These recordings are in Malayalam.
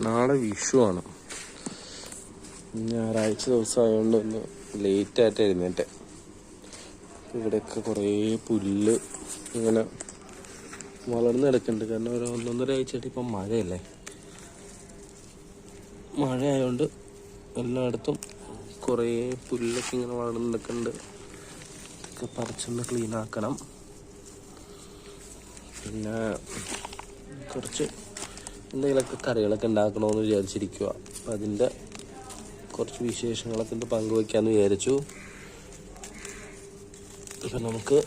നാളെ വിഷു ആണ്. ഞായറാഴ്ച ദിവസം ആയതുകൊണ്ട് ഒന്ന് ലേറ്റായിട്ട് എഴുന്നേറ്റെ. ഇവിടെയൊക്കെ കുറേ പുല്ല് ഇങ്ങനെ വളർന്നു കിടക്കുന്നുണ്ട് കാരണം ഒരു ഒന്നൊന്നര ആഴ്ചയായിട്ട് ഇപ്പം മഴയല്ലേ. മഴ ആയതുകൊണ്ട് എല്ലായിടത്തും കുറേ പുല്ലൊക്കെ ഇങ്ങനെ വളർന്നു കിടക്കുന്നുണ്ട് ഇതൊക്കെ പറിച്ചൊന്ന് ക്ലീൻ ആക്കണം. പിന്നെ കുറച്ച് എന്തെങ്കിലുമൊക്കെ കറികളൊക്കെ ഉണ്ടാക്കണമെന്ന് വിചാരിച്ചിരിക്കുക അപ്പം അതിന്റെ കുറച്ച് വിശേഷങ്ങളൊക്കെ ഉണ്ട് പങ്കുവയ്ക്കാമെന്ന് വിചാരിച്ചു. ഇപ്പം നമുക്ക്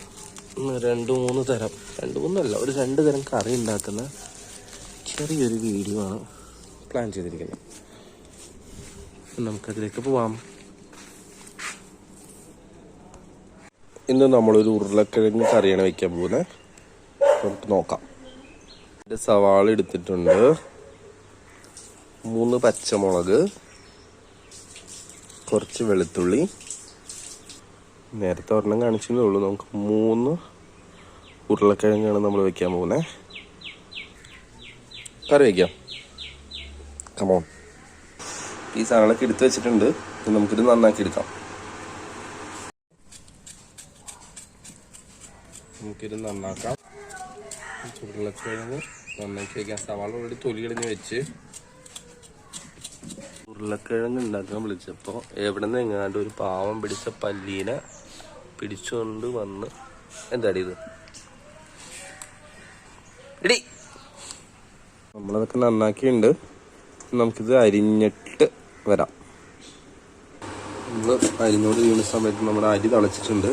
രണ്ട് മൂന്ന് തരം. രണ്ട് മൂന്നല്ല ഒരു രണ്ട് തരം കറി ഉണ്ടാക്കുന്ന ചെറിയൊരു വീഡിയോ ആണ് പ്ലാൻ ചെയ്തിരിക്കുന്നത്. അപ്പം നമുക്കതിലേക്ക് പോവാം. ഇന്ന് നമ്മളൊരു ഉരുളക്കിഴങ്ങ് കറിയാണ് വയ്ക്കാൻ പോകുന്നത്. നമുക്ക് നോക്കാം. ഒരു സവാള എടുത്തിട്ടുണ്ട്. മൂന്ന് പച്ചമുളക്. കുറച്ച് വെളുത്തുള്ളി. നേരത്തെ ഒരെണ്ണം കാണിച്ചതേ ഉള്ളൂ. നമുക്ക് മൂന്ന് ഉരുളക്കിഴങ്ങാണ് നമ്മൾ വെക്കാൻ പോകുന്നത് കറി വയ്ക്കാം കമോൺ ഈ സാധനങ്ങളൊക്കെ എടുത്തു വെച്ചിട്ടുണ്ട്. നമുക്കിത് നന്നാക്കി എടുക്കാം. നമുക്കിത് നന്നാക്കാം. ഉരുളക്കിഴങ്ങ് നന്നാക്കി വെക്കാം സവാള ഓൾറെഡി തൊലി കളഞ്ഞ് വെച്ച്. ഉരുളക്കിഴങ്ങ് ഉണ്ടാക്കാൻ വിളിച്ചപ്പോൾ എവിടെ നിന്ന് എങ്ങാണ്ട് ഒരു പാവം പിടിച്ച പല്ലീനെ പിടിച്ചുകൊണ്ട് വന്ന് എന്താടി ഇത്? ഇടി നമ്മളതൊക്കെ നന്നാക്കിയിട്ടുണ്ട് നമുക്കിത് അരിഞ്ഞിട്ട് വരാം. നമ്മൾ അരിഞ്ഞോട് വീണ സമയത്ത് നമ്മുടെ അരി തളച്ചിട്ടുണ്ട്.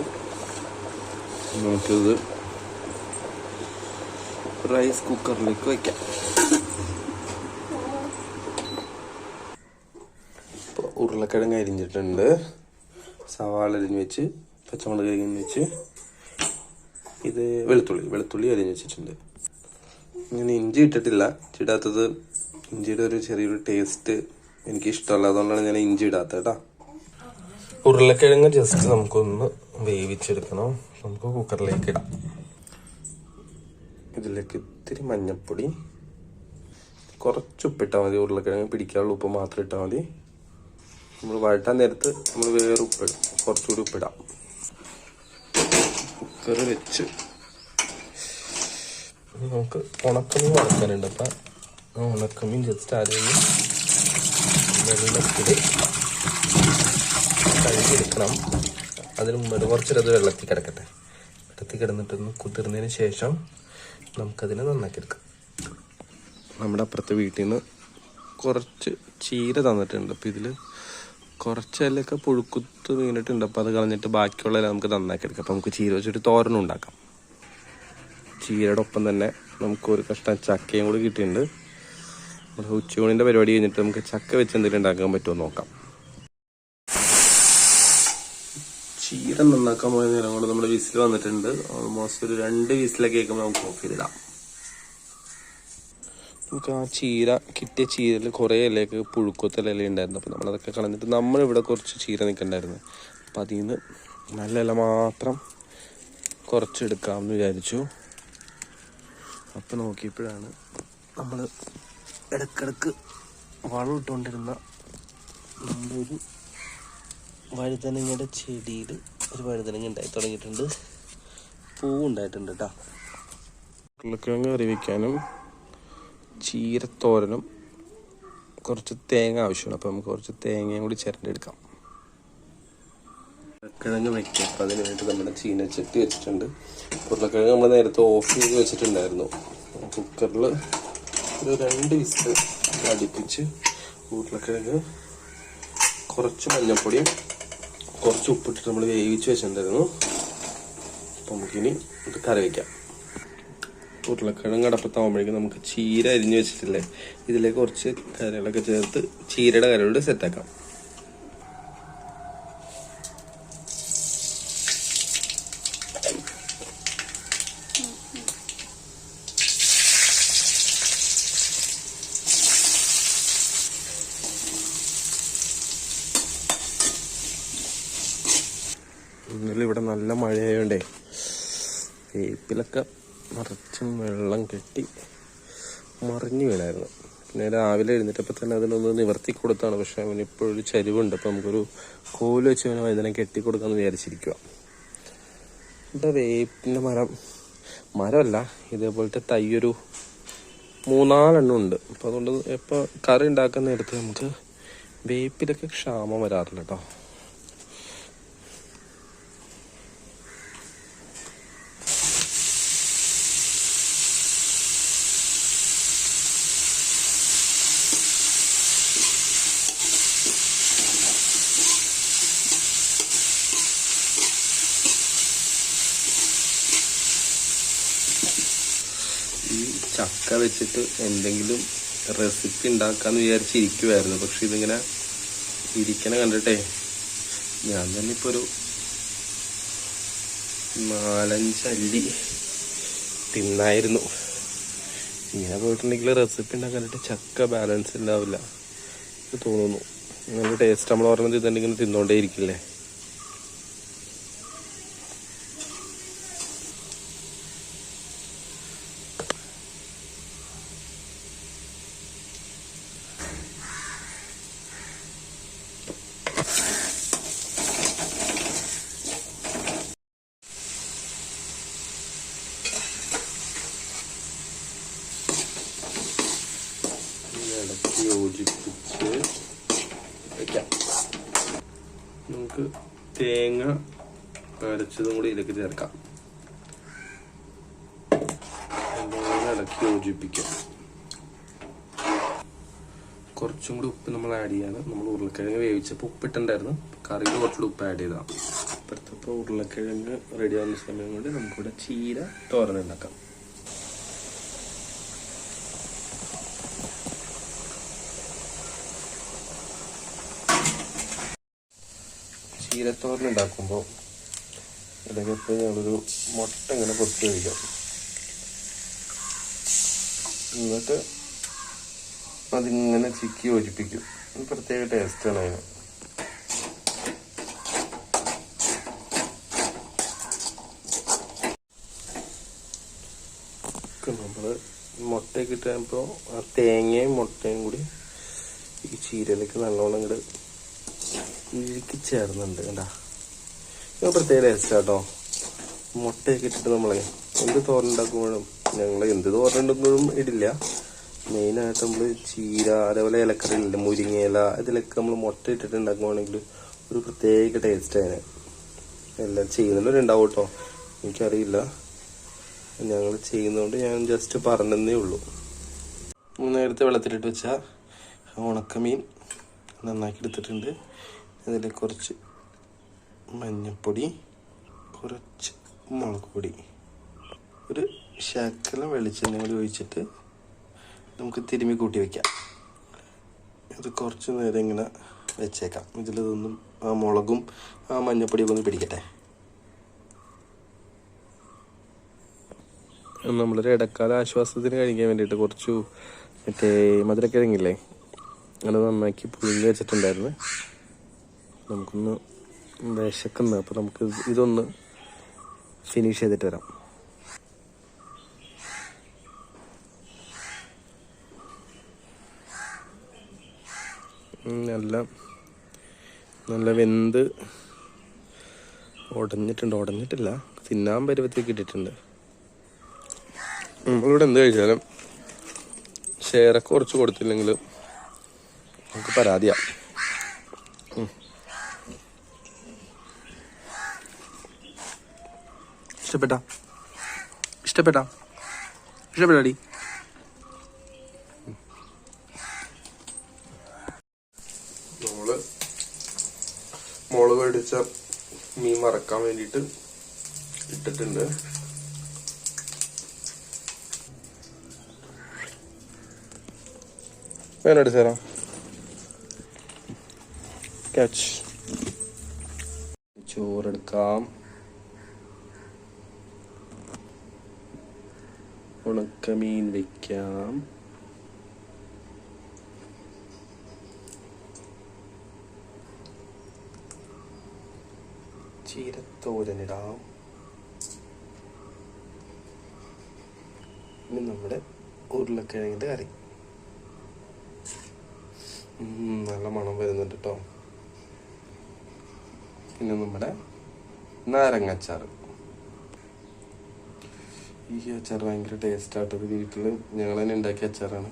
നമുക്കിത് റൈസ് കുക്കറിലേക്ക് വയ്ക്കാം ഇപ്പോൾ ഉരുളക്കിഴങ്ങ് അരിഞ്ഞിട്ടുണ്ട്. സവാള അരിഞ്ഞ് വെച്ച് പച്ചമുളക് അരിഞ്ഞ് വെച്ച് ഇത് വെളുത്തുള്ളി വെളുത്തുള്ളി അരിഞ്ഞ് വെച്ചിട്ടുണ്ട്. ഞാൻ ഇഞ്ചി ഇട്ടിട്ടില്ല. ഇഞ്ചി ഇടാത്തത് ഇഞ്ചിയുടെ ഒരു ചെറിയൊരു ടേസ്റ്റ് എനിക്ക് ഇഷ്ടമല്ല. അതുകൊണ്ടാണ് ഞാൻ ഇഞ്ചി ഇടാത്തത് കേട്ടോ ഉരുളക്കിഴങ്ങ് ജസ്റ്റ് നമുക്കൊന്ന് വേവിച്ചെടുക്കണം. നമുക്ക് കുക്കറിലേക്ക് ഇടാം. ഇതിലേക്ക് ഇത്തിരി മഞ്ഞപ്പൊടി. കുറച്ച് ഉപ്പിട്ടാൽ മതി. ഉരുളക്കിഴങ്ങ് പിടിക്കാനുള്ള. ഉപ്പ് മാത്രം ഇട്ടാൽ മതി. നമ്മൾ വഴട്ടാൻ നേരത്ത് നമ്മൾ വേറെ ഉപ്പിടും കുറച്ചുകൂടി ഉപ്പിടാം. കുക്കർ വെച്ച് നമുക്ക് ഉണക്കമീൻ വറക്കാനുണ്ട്. അപ്പം ഉണക്കമീൻ ജസ്റ്റ് ആദ്യം വെള്ളത്തിൽ കഴുകിയെടുക്കണം. അതിന് മുമ്പ് കുറച്ചൊരത് വെള്ളത്തിൽ കിടക്കട്ടെ. വെള്ളത്തിൽ കിടന്നിട്ടൊന്ന് കുതിർന്നതിന് ശേഷം നമുക്കതിനെ നന്നാക്കി എടുക്കാം നമ്മുടെ അപ്പുറത്തെ വീട്ടിൽ നിന്ന് കുറച്ച് ചീര തന്നിട്ടുണ്ട്. അപ്പോൾ ഇതിൽ കുറച്ചതിലൊക്കെ പുഴുക്കുത്ത് വീണിട്ടുണ്ട്. അപ്പോൾ അത് കളഞ്ഞിട്ട് ബാക്കിയുള്ളതെല്ലാം നമുക്ക് നന്നാക്കി എടുക്കാം അപ്പോൾ നമുക്ക് ചീര വെച്ചിട്ട് തോരനും ഉണ്ടാക്കാം. ചീരയുടെ ഒപ്പം തന്നെ നമുക്ക് ഒരു കഷ്ണം ചക്കയും കൂടി കിട്ടിയിട്ടുണ്ട്. നമ്മുടെ ഉച്ചയൂണിന്റെ പരിപാടി കഴിഞ്ഞിട്ട് നമുക്ക് ചക്ക വെച്ച് എന്തെങ്കിലും ഉണ്ടാക്കാൻ പറ്റുമോ നോക്കാം. ചീര നന്നാക്കാൻ പോയ നേരം കൊണ്ട് നമ്മുടെ വിസിൽ വന്നിട്ടുണ്ട്. ഓൾമോസ്റ്റ് ഒരു രണ്ട് വിസിലൊക്കെ കേൾക്കുമ്പോൾ നമുക്ക് ഓഫ് ചെയ്തിടാം. നമുക്ക് ആ ചീര കിട്ടിയ ചീരയിൽ കുറേ ഇലയൊക്കെ പുഴുക്കത്തെ ഇല ഉണ്ടായിരുന്നു. അപ്പോൾ നമ്മളതൊക്കെ കളഞ്ഞിട്ട് നമ്മളിവിടെ കുറച്ച് ചീര നിൽക്കണ്ടായിരുന്നു. അപ്പം അതിൽ നിന്ന് നല്ല ഇല മാത്രം കുറച്ചെടുക്കാമെന്ന് വിചാരിച്ചു. അപ്പം നോക്കിയപ്പോഴാണ് നമ്മൾ ഇടക്കിടക്ക് വളം ഇട്ടുകൊണ്ടിരുന്ന നമ്മുടെ ഒരു വഴുതനങ്ങയുടെ ചെടിയിൽ ഒരു വഴുതനങ്ങ ഉണ്ടായി തുടങ്ങിയിട്ടുണ്ട്. പൂവുണ്ടായിട്ടുണ്ട് കേട്ടോ ഉരുളക്കിഴങ്ങ് കറി വയ്ക്കാനും ചീരത്തോരനും കുറച്ച് തേങ്ങ ആവശ്യമാണ്. അപ്പോൾ നമുക്ക് കുറച്ച് തേങ്ങയും കൂടി ചിരണ്ടെടുക്കാം. ഉരുളക്കിഴങ്ങ് വയ്ക്കാം അപ്പം അതിന് വേണ്ടി നമ്മുടെ ചീനച്ചട്ടി വെച്ചിട്ടുണ്ട്. ഉരുളക്കിഴങ്ങ് നമ്മൾ നേരത്തെ ഓഫ് ചെയ്ത് വെച്ചിട്ടുണ്ടായിരുന്നു. കുക്കറിൽ ഒരു രണ്ട് വിസിൽ അടുപ്പിച്ച് ഉരുളക്കിഴങ്ങ് കുറച്ച് മഞ്ഞൾപ്പൊടിയും കുറച്ച് ഉപ്പിട്ടിട്ട് നമ്മൾ വേവിച്ച് വെച്ചിട്ടുണ്ടായിരുന്നു. അപ്പം നമുക്കിനി ഇത് കറി വയ്ക്കാം ഉരുളക്കിഴങ്ങ് അടപ്പത്താകുമ്പോഴേക്കും നമുക്ക് ചീര അരിഞ്ഞ് വെച്ചിട്ടില്ലേ? ഇതിലേക്ക് കുറച്ച് കറികളൊക്കെ ചേർത്ത് ചീരയുടെ കറികളുടെ സെറ്റാക്കാം ഇന്നലെ ഇവിടെ നല്ല മഴയായോണ്ടേ വേപ്പിലൊക്കെ നിറച്ചും വെള്ളം കെട്ടി മറിഞ്ഞു വീണായിരുന്നു. പിന്നെ രാവിലെ എഴുന്നേറ്റപ്പോൾ തന്നെ അതിനൊന്ന് നിവർത്തി കൊടുത്താണ്. പക്ഷെ അവന് ഇപ്പോഴൊരു ചരിവുണ്ട്. അപ്പോൾ നമുക്കൊരു കോൽ വെച്ച് അവനെ വൈദ്യനെ കെട്ടി കൊടുക്കാമെന്ന് വിചാരിച്ചിരിക്കുക ഇവിടെ വേപ്പിന്റെ മരം മരമല്ല ഇതേപോലത്തെ തൈയൊരു മൂന്നാലെണ്ണം ഉണ്ട്. അപ്പോൾ അതുകൊണ്ട് ഇപ്പോൾ കറി ഉണ്ടാക്കുന്ന നേരത്ത് നമുക്ക് വേപ്പിലൊക്കെ ക്ഷാമം വരാറില്ല കേട്ടോ ഈ ചക്ക വെച്ചിട്ട് എന്തെങ്കിലും റെസിപ്പി ഉണ്ടാക്കാന്ന് വിചാരിച്ചിരിക്കുമായിരുന്നു പക്ഷെ ഇതിങ്ങനെ ഇരിക്കണ കണ്ടിട്ടേ ഞാൻ തന്നെ ഇപ്പൊ ഒരു നാലഞ്ചല്ലി തിന്നായിരുന്നു. ഇങ്ങനെ പോയിട്ടുണ്ടെങ്കിൽ റെസിപ്പി ഉണ്ടാക്കാനായിട്ട് ചക്ക ബാലൻസ് ഉണ്ടാവില്ല തോന്നുന്നു. നല്ല ടേസ്റ്റ് നമ്മൾ പറഞ്ഞത് ഇതുണ്ടെങ്കിൽ തിന്നോണ്ടേ ഇരിക്കില്ലേ ഇളക്കി യോജിപ്പിച്ച് വെക്കാം നമുക്ക് തേങ്ങ അരച്ചതും കൂടി ഇതിലേക്ക് ചേർക്കാം. ഇളക്കി യോജിപ്പിക്കാം. കുറച്ചും കൂടി ഉപ്പ് നമ്മൾ ആഡ് ചെയ്യാണ്. നമ്മൾ ഉരുളക്കിഴങ്ങ് വേവിച്ചപ്പോൾ ഉപ്പിട്ടുണ്ടായിരുന്നു. കറിയിൽ കുറച്ചുകൂടി ഉപ്പ് ആഡ് ചെയ്താൽ ഇപ്പോഴത്തെ ഉരുളക്കിഴങ്ങ് റെഡിയാവുന്ന സമയം കൊണ്ട് നമുക്കിവിടെ ചീര തോരൻ ചീരത്തോരൻ ഉണ്ടാക്കുമ്പോൾ ഇടയ്ക്ക് ഞങ്ങളൊരു മുട്ട ഇങ്ങനെ പൊട്ടി കഴിക്കാം എന്നിട്ട് അതിങ്ങനെ ചിക്കി ഒരിപ്പിക്കും ഒരു പ്രത്യേക ടേസ്റ്റാണ് അതിന്. നമ്മൾ മുട്ടയൊക്കെ ഇട്ടപ്പോൾ ആ തേങ്ങയും മുട്ടയും കൂടി ഈ ചീരയിലേക്ക് നല്ലോണം ഇങ്ങോട്ട് ഇഴുക്കി ചേർന്നുണ്ട് കണ്ടാ? ഇത് പ്രത്യേക കേട്ടോ മുട്ടയൊക്കെ ഇട്ടിട്ട് നമ്മളെ എന്ത് തോരനുണ്ടാക്കുമ്പോഴും ഞങ്ങൾ എന്ത് തോരണ്ടാക്കുമ്പോഴും ഇടില്ല. മെയിനായിട്ട് നമ്മൾ ചീര അതേപോലെ ഇലക്കറിയില്ല മുരിങ്ങയില ഇതിലൊക്കെ നമ്മൾ മുട്ട ഇട്ടിട്ട് ഉണ്ടാക്കുവാണെങ്കിൽ ഒരു പ്രത്യേക ടേസ്റ്റ് അതിന് എല്ലാം ചെയ്യുന്നവരുണ്ടാവും കേട്ടോ എനിക്കറിയില്ല. ഞങ്ങൾ ചെയ്യുന്നതുകൊണ്ട് ഞാൻ ജസ്റ്റ് പറഞ്ഞതേ ഉള്ളൂ. നേരത്തെ വെള്ളത്തിലിട്ട് വെച്ച ഉണക്കമീൻ നന്നാക്കി എടുത്തിട്ടുണ്ട്. അതിൽ കുറച്ച് മഞ്ഞൾപ്പൊടി കുറച്ച് മുളക് പൊടി ഒരു ശകലം വെളിച്ചെണ്ണ കൂടി ഒഴിച്ചിട്ട് നമുക്ക് തിരുമ്മി കൂട്ടി വെക്കാം. ഇത് കുറച്ച് നേരം ഇങ്ങനെ വെച്ചേക്കാം. ഇതിലിതൊന്നും ആ മുളകും ആ മഞ്ഞപ്പൊടിയൊക്കെ ഒന്ന് പിടിക്കട്ടെ. നമ്മളൊരു ഇടക്കാല ആശ്വാസത്തിന് കഴിക്കാൻ വേണ്ടിയിട്ട് കുറച്ചു മറ്റേ മധുരക്കിഴങ്ങില്ലേ? അത് നന്നാക്കി പുഴുങ്ങി വെച്ചിട്ടുണ്ടായിരുന്നു. നമുക്കൊന്ന് വിശക്കുന്ന. അപ്പോൾ നമുക്ക് ഇതൊന്ന് ഫിനിഷ് ചെയ്തിട്ട് വരാം. നല്ല നല്ല വെന്ത് ഉടഞ്ഞിട്ടുണ്ട്. ഉടഞ്ഞിട്ടില്ല. തിന്നാൻ പരുവത്തേക്ക് ഇട്ടിട്ടുണ്ട്. നമ്മളിവിടെ എന്ത് കഴിച്ചാലും ഷെയറൊക്കെ കുറച്ച് കൊടുത്തില്ലെങ്കിൽ നമുക്ക് പരാതിയാ. ഇഷ്ടപ്പെട്ടാ? ഇഷ്ടപ്പെട്ടാ? ഇഷ്ടപ്പെട്ടാടി നമ്മൾ മോൾ മേടിച്ച മീൻ മറക്കാൻ വേണ്ടിയിട്ട് ഇട്ടിട്ടുണ്ട്. ക്യാച്ച് ചോറെടുക്കാം ഉണക്കമീൻ വെക്കാം. ചീരത്തോരനിടാം. ഇനി നമ്മുടെ ഉരുളക്കിഴങ്ങിന്റെ കറി. നല്ല മണം വരുന്നുണ്ട് കേട്ടോ പിന്നെ നമ്മുടെ നാരങ്ങാച്ചാർ ഈ അച്ചാർ ഭയങ്കര ടേസ്റ്റ് ആയിട്ട് ഒരു വീട്ടിൽ ഞങ്ങൾ തന്നെ ഉണ്ടാക്കിയ അച്ചാറാണ്.